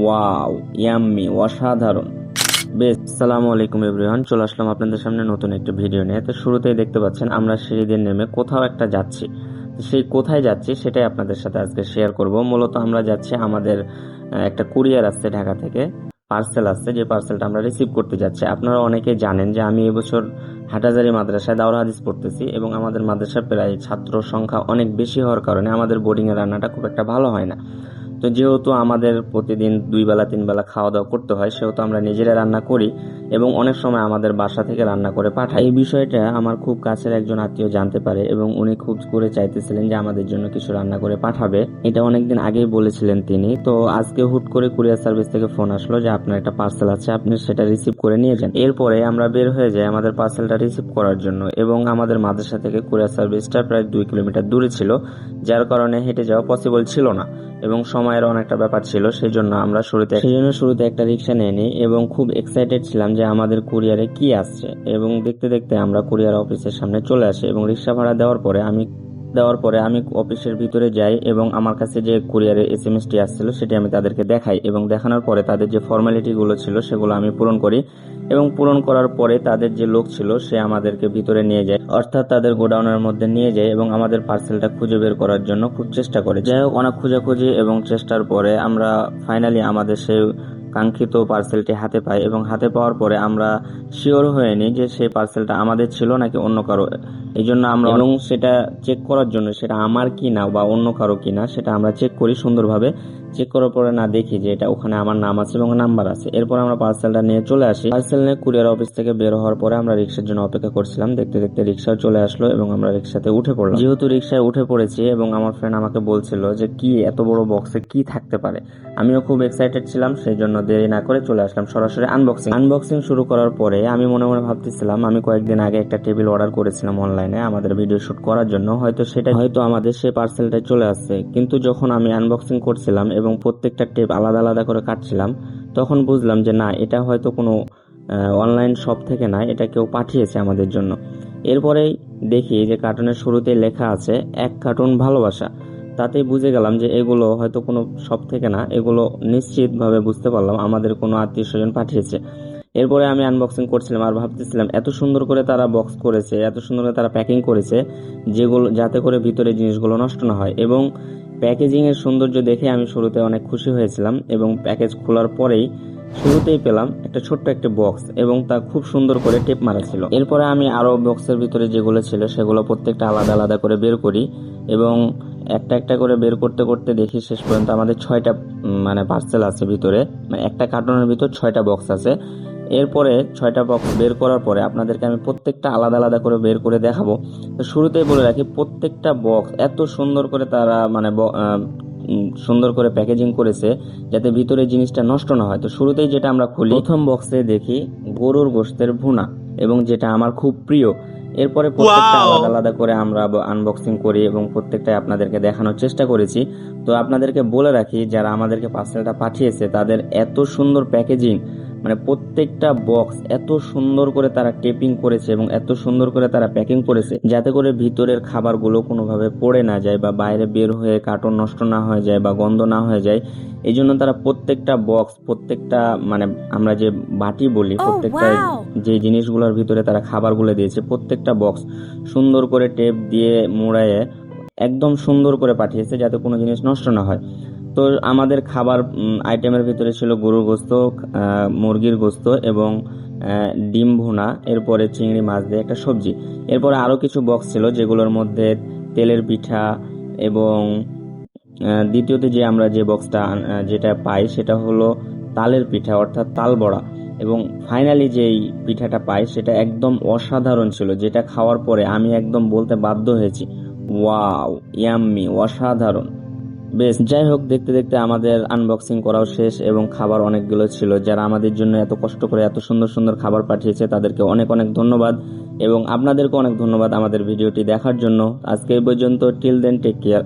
Wow yummy অসাধারণ। বেশ, সালামু আলাইকুম এভরিওয়ান চলে আসলাম আপনাদের সামনে নতুন একটা ভিডিও নিয়ে। তো শুরুতেই দেখতে পাচ্ছেন, আমরা সিঁড়ি দিয়ে নেমে কোথাও একটা যাচ্ছি। সেই কোথায় যাচ্ছি, সেটাই আপনাদের সাথে আজকে শেয়ার করব। মূলত আমরা যাচ্ছি আমাদের একটা কুরিয়ার আসছে ঢাকা থেকে। পার্সেল আসছে, যে পার্সেলটা আমরা রিসিভ করতে যাচ্ছি। আপনারা অনেকেই জানেন যে আমি এবছর হাটাজারি মাদ্রাসায় দাওরা হাদিস পড়তেছি এবং আমাদের মাদ্রাসার প্রায় ছাত্র সংখ্যা অনেক বেশি হওয়ার কারণে আমাদের বোর্ডিংয়ের রান্নাটা খুব একটা ভালো হয় না। তো যেহেতু আমাদের প্রতিদিন দুই বেলা, তিন বেলা খাওয়া দাওয়া করতে হয়, সেহেতু আমরা নিজেরা রান্না করি এবং অনেক সময় আমাদের বাসা থেকে রান্না করে পাঠাই। এই বিষয়টা আমার খুব কাছের একজন আত্মীয় জানতে পারে এবং উনি খুব করে চাইতেছিলেন যে আমাদের জন্য কিছু রান্না করে পাঠাবে। এটা অনেকদিন আগেই বলেছিলেন তিনি। তো আজকে হুট করে কুরিয়ার সার্ভিস থেকে ফোন আসলো যে, আপনার একটা পার্সেল আছে, আপনি সেটা রিসিভ করে নিয়ে যান। এরপরে আমরা বের হয়ে যাই আমাদের পার্সেলটা রিসিভ করার জন্য এবং আমাদের মাদ্রাসা থেকে কুরিয়ার সার্ভিসটা প্রায় দুই কিলোমিটার দূরে ছিল, যার কারণে হেঁটে যাওয়া পসিবল ছিল না। এবং সময়ের অনেকটা ব্যাপার ছিল সেই জন্য আমরা শুরুতে সেই জন্য শুরুতে একটা রিক্সা নিয়ে নিই এবং খুব এক্সাইটেড ছিলাম যে আমাদের কুরিয়ারে কি আসছে। এবং দেখতে দেখতে আমরা কুরিয়ার অফিসের সামনে চলে আসি এবং রিক্সা ভাড়া দেওয়ার পরে আমি দেওয়ার পরে আমি অফিসের ভিতরে যাই এবং আমার কাছে যে কুরিয়ারের এস এম এসটি আসছিল সেটি আমি তাদেরকে দেখাই এবং দেখানোর পরে তাদের যে ফর্মালিটিগুলো ছিল সেগুলো আমি পূরণ করি এবং পূরণ করার পরে তাদের যে লোক ছিল সে আমাদেরকে ভিতরে নিয়ে যায়, অর্থাৎ তাদের গোডাউনের মধ্যে নিয়ে যায় এবং আমাদের পার্সেলটা খুঁজে বের করার জন্য খুব চেষ্টা করে। যাই হোক, অনেক খোঁজাখুঁজি এবং চেষ্টার পরে আমরা ফাইনালি আমাদের সেই কাঙ্ক্ষিত পার্সেলটি হাতে পাই এবং হাতে পাওয়ার পরে আমরা শিওর হয়ে নিই যে সেই পার্সেলটা আমাদের ছিল নাকি অন্য কারও। এই জন্য আমরা এবং সেটা চেক করার জন্য সেটা আমার কি না বা অন্য কারও কি না সেটা আমরা চেক করি সুন্দরভাবে। চেক করার পরে না দেখি যে এটা ওখানে আমার নাম আছে এবং নাম্বার আছে। এরপর আমরা পার্সেলটা নিয়ে চলে আসি। পার্সেল নিয়ে কুরিয়ার অফিস থেকে বের হওয়ার পরে আমরা রিক্সার জন্য অপেক্ষা করছিলাম। দেখতে দেখতে রিক্সাও চলে আসলো এবং আমরা রিক্সাতে উঠে পড়লাম। যেহেতু রিক্সায় উঠে পড়েছি এবং আমার ফ্রেন্ড আমাকে বলছিল যে কি এত বড় বক্সে কি থাকতে পারে। আমিও খুব এক্সাইটেড ছিলাম সেই জন্য দেরি না করে চলে আসলাম সরাসরি আনবক্সিং আনবক্সিং শুরু করার পরে আমি মনে মনে ভাবতেছিলাম, আমি কয়েকদিন আগে একটা টেবিল অর্ডার করেছিলাম অনলাইনে আমাদের ভিডিও শুট করার জন্য। হয়তো সেটা হয়তো আমাদের সেই পার্সেলটা চলে আসছে। কিন্তু যখন আমি আনবক্সিং করছিলাম এবং প্রত্যেকটা টেপ আলাদা আলাদা করে কাটছিলাম, তখন বুঝলাম যে না, এটা হয়তো কোনো অনলাইন শপ থেকে না, এটা কেউ পাঠিয়েছে আমাদের জন্য। এরপরেই দেখি যে কার্টুনের শুরুতে লেখা আছে, এক কার্টুন ভালোবাসা। তাতেই বুঝে গেলাম যে এগুলো হয়তো কোনো শপ থেকে না, এগুলো নিশ্চিতভাবে বুঝতে পারলাম আমাদের কোনো আত্মীয় স্বজন পাঠিয়েছে। এরপরে আমি আনবক্সিং করছিলাম আর ভাবতেছিলাম, এত সুন্দর করে তারা বক্স করেছে, এত সুন্দর করে তারা প্যাকিং করেছে, যেগুলো, যাতে করে ভিতরে জিনিসগুলো নষ্ট না হয়। এবং প্যাকেজিং এর সৌন্দর্য দেখে আমি শুরুতে অনেক খুশি হয়েছিলাম এবং প্যাকেজ খোলার পরেই শুরুতেই পেলাম একটা ছোট্ট একটা বক্স এবং তা খুব সুন্দর করে টেপ মারা ছিল। এরপরে আমি আরও বক্সের ভিতরে যেগুলো ছিল সেগুলো প্রত্যেকটা আলাদা আলাদা করে বের করি এবং একটা একটা করে বের করতে করতে দেখি শেষ পর্যন্ত আমাদের ছয়টা মানে পার্সেল আছে ভিতরে মানে একটা কার্টুনের ভিতর ছয়টা বক্স আছে। এরপরে ছয়টা বক্স বের করার পরে আপনাদেরকে আমি প্রত্যেকটা আলাদা আলাদা করে বের করে দেখাবো। তো শুরুতেই বলে রাখি প্রত্যেকটা বক্স এত সুন্দর করে তারা মানে সুন্দর করে প্যাকেজিং করেছে যাতে ভিতরে জিনিসটা নষ্ট না হয়। তো শুরুতেই যেটা আমরা খুলি প্রথম বক্সে দেখি গরুর গোশতের ভুনা এবং যেটা আমার খুব প্রিয়। এরপরে প্রত্যেকটা আলাদা আলাদা করে আমরা আনবক্সিং করি এবং প্রত্যেকটাই আপনাদেরকে দেখানোর চেষ্টা করেছি। তো আপনাদেরকে বলে রাখি যারা আমাদেরকে পার্সেলটা পাঠিয়েছে তাদের এত সুন্দর প্যাকেজিং মানে প্রত্যেকটা বক্স এত সুন্দর করে তারা টেপিং করেছে এবং এত সুন্দর করে তারা প্যাকিং করেছে যাতে করে ভিতরের খাবারগুলো কোনোভাবে পড়ে না যায় বা বাইরে বের হয়ে কার্টন নষ্ট না হয়ে যায় বা গন্ধ না হয়ে যায়। এই জন্য তারা প্রত্যেকটা বক্স প্রত্যেকটা মানে আমরা যে বাটি বলি প্রত্যেকটা যে জিনিসগুলোর ভিতরে তারা খাবারগুলো দিয়েছে প্রত্যেকটা বক্স সুন্দর করে টেপ দিয়ে মোড়ায়ে একদম সুন্দর করে পাঠিয়েছে যাতে কোনো জিনিস নষ্ট না হয়। তো আমাদের খাবার আইটেমের ভিতরে ছিল গরুর গোস্ত মুরগির গোস্ত এবং ডিম ভুনা, এরপরে চিংড়ি মাছ দিয়ে একটা সবজি। এরপরে আরও কিছু বক্স ছিল যেগুলোর মধ্যে তেলের পিঠা এবং দ্বিতীয়তে যে আমরা যে বক্সটা যেটা পাই সেটা হলো তালের পিঠা অর্থাৎ তাল বড়া। এবং ফাইনালি যেই পিঠাটা পাই সেটা একদম অসাধারণ ছিল, যেটা খাওয়ার পরে আমি একদম বলতে বাধ্য হয়েছি, ওয়াও, ইয়াম্মি, অসাধারণ। বেশ, যাই হোক, দেখতে দেখতে আমাদের আনবক্সিং করাও শেষ এবং খাবার অনেকগুলো ছিল। যারা আমাদের জন্য এত কষ্ট করে এত সুন্দর সুন্দর খাবার পাঠিয়েছে, তাদেরকে অনেক অনেক ধন্যবাদ এবং আপনাদেরকে অনেক ধন্যবাদ আমাদের ভিডিওটি দেখার জন্য। আজকে এই পর্যন্ত টিল দেন টেক কেয়ার